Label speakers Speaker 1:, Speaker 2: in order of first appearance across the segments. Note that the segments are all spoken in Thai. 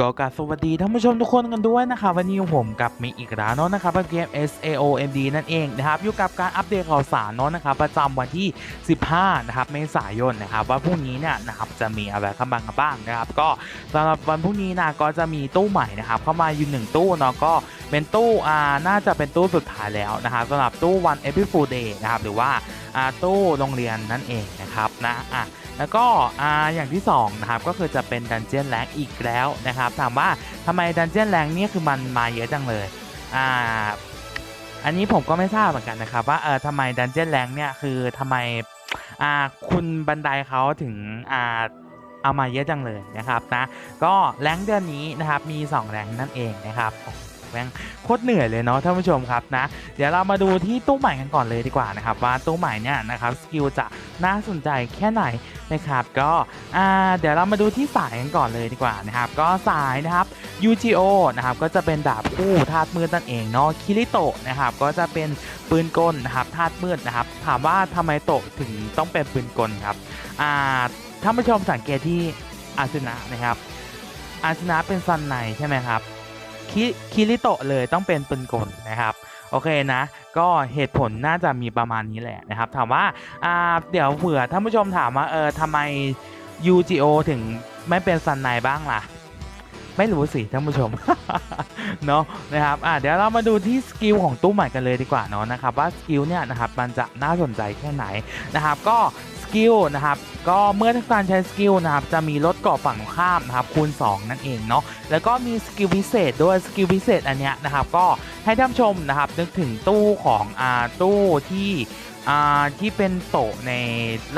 Speaker 1: ก็กาสวัสดีท่านผู้ชมทุกคนกันด้วยนะครับวันนี้ผมกับมาอีกแล้วเนาะนะครับเกม SAOMD นั่นเองนะครับอยู่กับการอัปเดตข่าวสารเนาะนะครับประจำวันที่ 15 นะครับเมษายนนะครับว่าพรุ่งนี้เนี่ยนะครับจะมีอะไรเข้ามาบ้างนะครับ ก็สำหรับวันพรุ่งนี้นะก็จะมีตู้ใหม่นะครับเข้ามาอยู่หนึ่งตู้เนาะก็เป็นตู้อ่าน่าจะเป็นตู้สุดท้ายแล้วนะครับสำหรับตู้วัน April Fool Day นะครับหรือว่า ตู้โรงเรียนนั่นเองนะครับนะอะแล้วก็อ่าอย่างที่2นะครับก็คือจะเป็นดันเจียนแรงอีกแล้วนะครับถามว่าทำไมดันเจียนแรงนี่คือมันมาเยอะจังเลยอ่าอันนี้ผมก็ไม่ทราบเหมือนกันนะครับว่าเออทำไมดันเจียนแรงเนี่ยคือทำไมอ่าคุณบันไดเขาถึงอ่าเอามาเยอะจังเลยนะครับนะก็แรงเดือนนี้นะครับมี 2 แรงนั่นเองนะครับ ม่งโคตรเหนื่อยเลยเนาะท่านผู้ชมครับนะ เดี๋ยวเรามาดูที่ตู้ใหม่กันก่อนเลยดีกว่านะครับว่าตู้ใหม่เนี่ยนะครับสกิลจะน่าสนใจแค่ไหนนะครับก็เดี๋ยวเรามาดูที่สายกันก่อนเลยดีกว่านะครับก็สายนะครับ UGO นะครับก็จะเป็นดาบคู่ธาตุมืดนั่นเองเนาะคิริโตะนะครับก็จะเป็นปืนกลนะครับธาตุมืดนะครับถามว่าทำไมโตะถึงต้องเป็นปืนกลครับอ่าท่านผู้ชมสังเกตที่อาสนะนะครับอาสนะเป็นซันไนใช่ไหมครับ คิคิริโตะเลยต้องเป็นปืนกลนะครับโอเคนะ ก็เหตุผลน่าจะมีประมาณนี้แหละนะครับ ถามว่าอ่าเดี๋ยวเผื่อท่านผู้ชมถามว่าเออทำไม UGO ถึงไม่เป็นซันไนบ้างล่ะ ไม่รู้สิท่านผู้ชมเนาะนะครับอะเดี๋ยวเรามาดูที่สกิลของตู้ใหม่กันเลยดีกว่าเนาะนะครับว่าสกิลเนี่ยนะครับมันจะน่าสนใจแค่ไหนนะครับก็ กิลนะครับก็เมื่อทำการใช้สกิลนะครับจะมีลดเกราะฝั่งข้ามนะครับคูณ 2 นั่นเองเนาะแล้วก็มีสกิลพิเศษด้วยสกิลพิเศษอันเนี้ยนะครับก็ให้ท่านชมนะครับนึกถึงตู้ของอ่าตู้ที่อ่าที่เป็นโตใน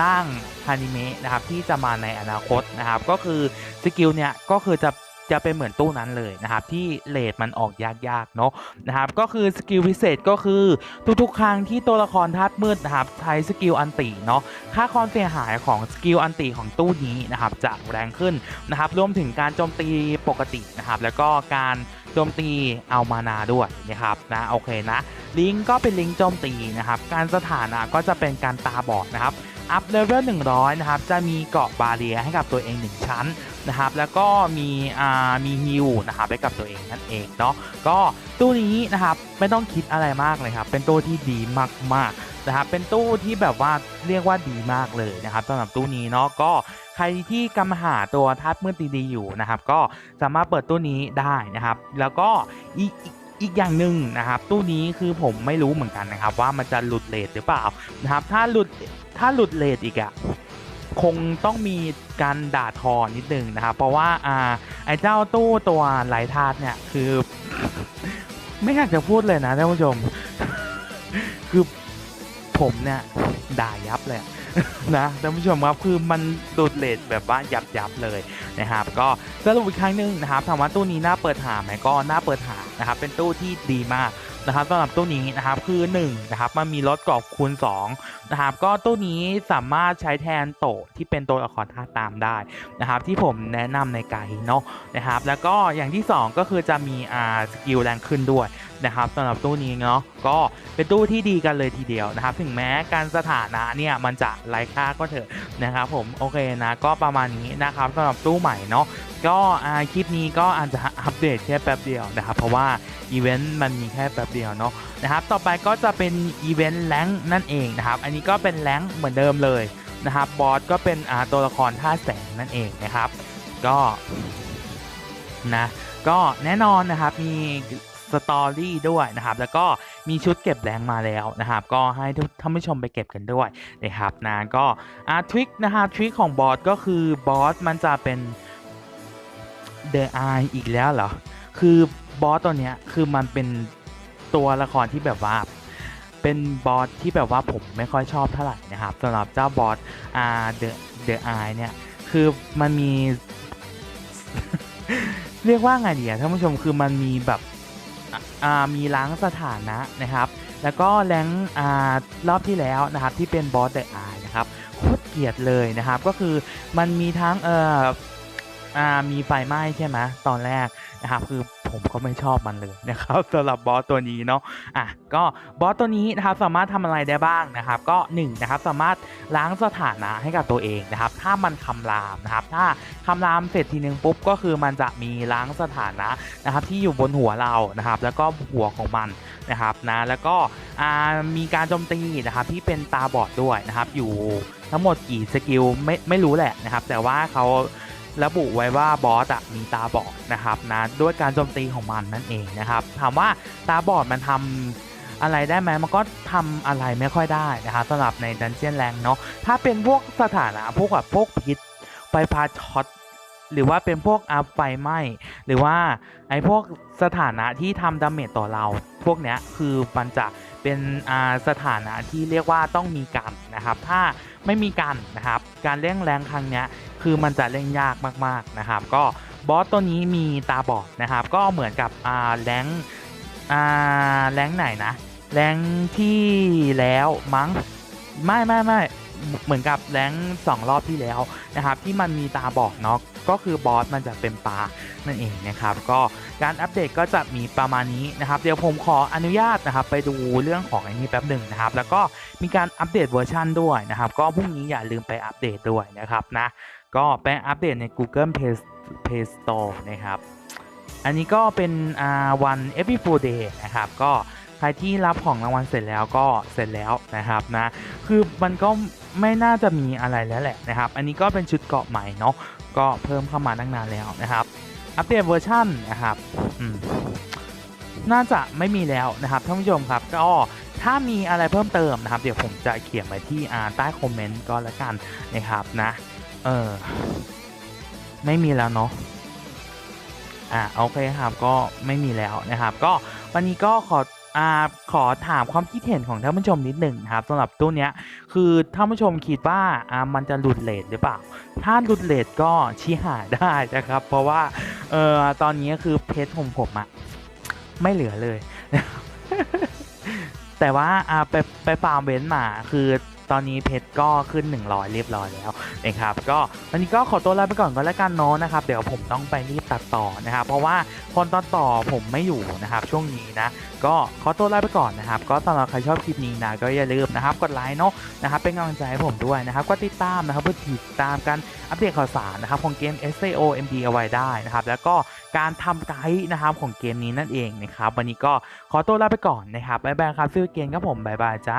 Speaker 1: ร่างฮานิเมะนะครับที่จะมาในอนาคตนะครับก็คือสกิลเนี่ยก็คือจะ จะเป็นเหมือนตู้นั้นเลยนะครับที่เลทมันออกยากๆเนาะนะครับก็คือสกิลพิเศษก็คือทุกๆ ครั้งที่ตัวละครธาตุมืดนะครับใช้สกิลอันติเนาะค่าความเสียหายของสกิลอันติของตู้นี้นะครับจะแรงขึ้นนะครับรวมถึงการโจมตีปกตินะครับแล้วก็การโจมตีเอามานาด้วยนะครับนะโอเคนะลิงก์ก็เป็นลิงก์โจมตีนะครับการสถานะก็จะเป็นการตาบอดนะครับอัพเลเวล100 นะครับ จะมีเกาะบาเรียให้กับตัวเอง 1 ชั้น นะครับแล้วก็มีอ่ามีฮิวนะครับให้กับตัวเองนั่นเองเนาะก็ตู้นี้นะครับไม่ต้องคิดอะไรมากเลยครับเป็นตู้ที่ดีมากๆนะครับเป็นตู้ที่แบบว่าเรียกว่าดีมากเลยนะครับสำหรับตู้นี้เนาะก็ใครที่กำหาตัวธาตุมืดดีๆอยู่นะครับก็สามารถเปิดตู้นี้ได้นะครับ แล้วก็อีกอีกอีกอย่างหนึ่งนะครับตู้นี้คือผมไม่รู้เหมือนกันนะครับ ว่ามันจะหลุดเลทหรือเปล่านะครับถ้าหลุดถ้าหลุดเลทอีกอะ คงต้องมีการด่าทอนิดนึงนะครับ เพราะว่าอ่าไอ้เจ้าตู้ตัวไหลทาดเนี่ยคือ ไม่อยากจะพูดเลยนะท่านผู้ชม คือผมเนี่ยด่ายับเลยนะท่านผู้ชมครับคือมันดูดเลทแบบว่ายับยับเลยนะครับ ก็สรุปอีกครั้งหนึ่งนะครับถามว่าตู้นี้น่าเปิดหาไหมก็น่าเปิดหานะครับ เป็นตู้ที่ดีมาก นะครับสำหรับตู้นี้นะครับคือ1นะครับมันมีลดกรอบคูณ2นะครับก็ตู้นี้สามารถใช้แทนโตะที่เป็นตัวละครท่าตามได้นะครับที่ผมแนะนำในไกด์เนาะนะครับแล้วก็อย่างที่ 2 ก็คือจะมีอ่าสกิลแรงขึ้นด้วยนะครับสำหรับตู้นี้เนาะก็เป็นตู้ที่ดีกันเลยทีเดียวนะครับ ถึงแม้การสถานะเนี่ยมันจะไร้ค่าก็เถอะนะครับผมโอเคนะก็ประมาณนี้นะครับสำหรับตู้ใหม่เนาะก็อาคลิปนี้ก็อาจจะอัปเดตแค่แป๊บเดียวนะครับ เพราะว่า อีเวนต์มันมีแค่แป๊บเดียวเนาะนะครับต่อไปก็จะเป็นอีเวนต์แรงนั่นเองนะครับอันนี้ก็เป็นแรงเหมือนเดิมเลยนะครับบอสก็เป็นอ่าตัวละครท่าแสงนั่นเองนะครับก็นะก็แน่นอนนะครับมีสตอรี่ด้วยนะครับแล้วก็มีชุดเก็บแรงมาแล้วนะครับก็ให้ท่านผู้ชมไปเก็บกันด้วยนะครับนะก็อาทริคนะฮะทริคของบอสก็คือบอสมันจะเป็นเดอะไออีกแล้วเหรอ คือ บอสตัวเนี้ยคือมันเป็นตัวละครที่แบบว่า เป็นบอสที่แบบว่าผมไม่ค่อยชอบเท่าไหร่นะครับสำหรับเจ้าบอสอ่าเดอะเดอะไอเนี่ยคือมันมี เรียกว่าไงดีอะท่านผู้ชมคือมันมีแบบอ่ามีล้างสถานะนะครับ แล้วก็แรงอ่ารอบที่แล้วนะครับที่เป็นบอสเดอะไอนะครับโคตรเกลียดเลยนะครับก็คือมันมีทั้งเอ่ออ่ามีไฟไหม้ใช่ไหมตอนแรกนะครับคือ ผมก็ไม่ชอบมันเลยนะครับสำหรับบอสตัวนี้เนาะอะก็บอสตัวนี้นะครับสามารถทำอะไรได้บ้างนะครับก็1นงนะครับสามารถล้างสถานะให้กับตัวเองนะครับถ้ามันคำรามนะครับถ้าคำรามเสร็จทีนึงปุ๊บก็คือมันจะมีล้างสถานะนะครับที่อยู่บนหัวเรานะครับแล้วก็หัวของมันนะครับนะแล้วก็มีการโจมตีนะครับที่เป็นตาบอดด้วยนะครับอยู่ทั้งหมดกี่สกิลไม่ไม่รู้แหละนะครับแต่ว่าเขา ระบุไว้ว่าบอสอะมีตาบอดนะครับนะด้วยการโจมตีของมันนั่นเองนะครับ ถามว่าตาบอดมันทำอะไรได้ไหมมันก็ทำอะไรไม่ค่อยได้นะครับสำหรับในดันเจียนแรงเนาะถ้าเป็นพวกสถานะพวกแบบพวกพิษไฟฟ้าช็อตหรือว่าเป็นพวกอาไฟไหม้หรือว่าไอ้พวกสถานะที่ทำดาเมจต่อเรา พวกเนี้ยคือมันจะ เป็นสถานะที่เรียกว่าต้องมีกันนะครับ ถ้าไม่มีกันนะครับ การเล่นแรงครั้งนี้คือมันจะเล่นยากมากๆนะครับ ก็บอสตัวนี้มีตาบอดนะครับ ก็เหมือนกับแรงแรงไหนนะแรงที่แล้วมั้งไม่ไม่ไม่เหมือนกับแรงสองรอบที่แล้วนะครับ ที่มันมีตาบอดเนาะ ก็คือบอสมันจะเป็นปลานั่นเองนะครับ ก็การอัปเดตก็จะมีประมาณนี้นะครับ เดี๋ยวผมขออนุญาตนะครับ ไปดูเรื่องของอ้นี้แป๊บหนึ่งนะครับ แล้วก็มีการอัปเดตเวอร์ชันด้วยนะครับ ก็พรุ่งนี้อย่าลืมไปอัปเดตด้วยนะครับนะก็ไปอัปเดตใน Google Play Play Store นะครับอันนี้ก็เป็นวัน Every Full Day นะครับ ก็ใครที่รับของรางวัลเสร็จแล้วก็เสร็จแล้วนะครับนะ คือมันก็ไม่น่าจะมีอะไรแล้วแหละนะครับ อันนี้ก็เป็นชุดเกาะใหม่เนาะ ก็เพิ่มเข้ามาตั้งนานแล้วนะครับ อัปเดตเวอร์ชันนะครับน่าจะไม่มีแล้วนะครับท่านผู้ชมครับ ก็ถ้ามีอะไรเพิ่มเติมนะครับ เดี๋ยวผมจะเขียนไว้ที่อ่าใต้คอมเมนต์ก็แล้วกันนะครับนะเออไม่มีแล้วเนาะอ่าโอเคครับก็ไม่มีแล้วนะครับ ก็วันนี้ก็ขอ อ่าขอถามความคิดเห็นของท่านผู้ชมนิดหนึ่งนะครับสำหรับตู้เนี้ยคือท่านผู้ชมคิดว่าอ่ามันจะหลุดเลทหรือเปล่า ถ้าหลุดเลทก็ชี้หาได้นะครับ เพราะว่าเออตอนนี้คือเพจของผมอะไม่เหลือเลย แต่ว่าอ่าไปไปฟาร์มเว้นมาคือ ตอนนี้เพชรก็ขึ้น 100 เรียบร้อยแล้วนะครับก็วันนี้ก็ขอตัวลาไปก่อนก็แล้วกันเนาะนะครับเดี๋ยวผมต้องไปรีบตัดต่อนะครับเพราะว่าคนตัดต่อผมไม่อยู่นะครับช่วงนี้นะก็ขอตัวลาไปก่อนนะครับ ก็สำหรับใครชอบคลิปนี้นะก็อย่าลืมนะครับกดไลค์เนาะนะครับเป็นกำลังใจให้ผมด้วยนะครับก็ติดตามนะครับเพื่อติดตามการอัปเดตข่าวสารนะครับของเกม SAO MD เอาไว้ได้นะครับแล้วก็การทำไกด์นะครับของเกมนี้นั่นเองนะครับวันนี้ก็ขอตัวลาไปก่อนนะครับบ๊ายบายครับซิลเกนครับผมบ๊ายบายจ้า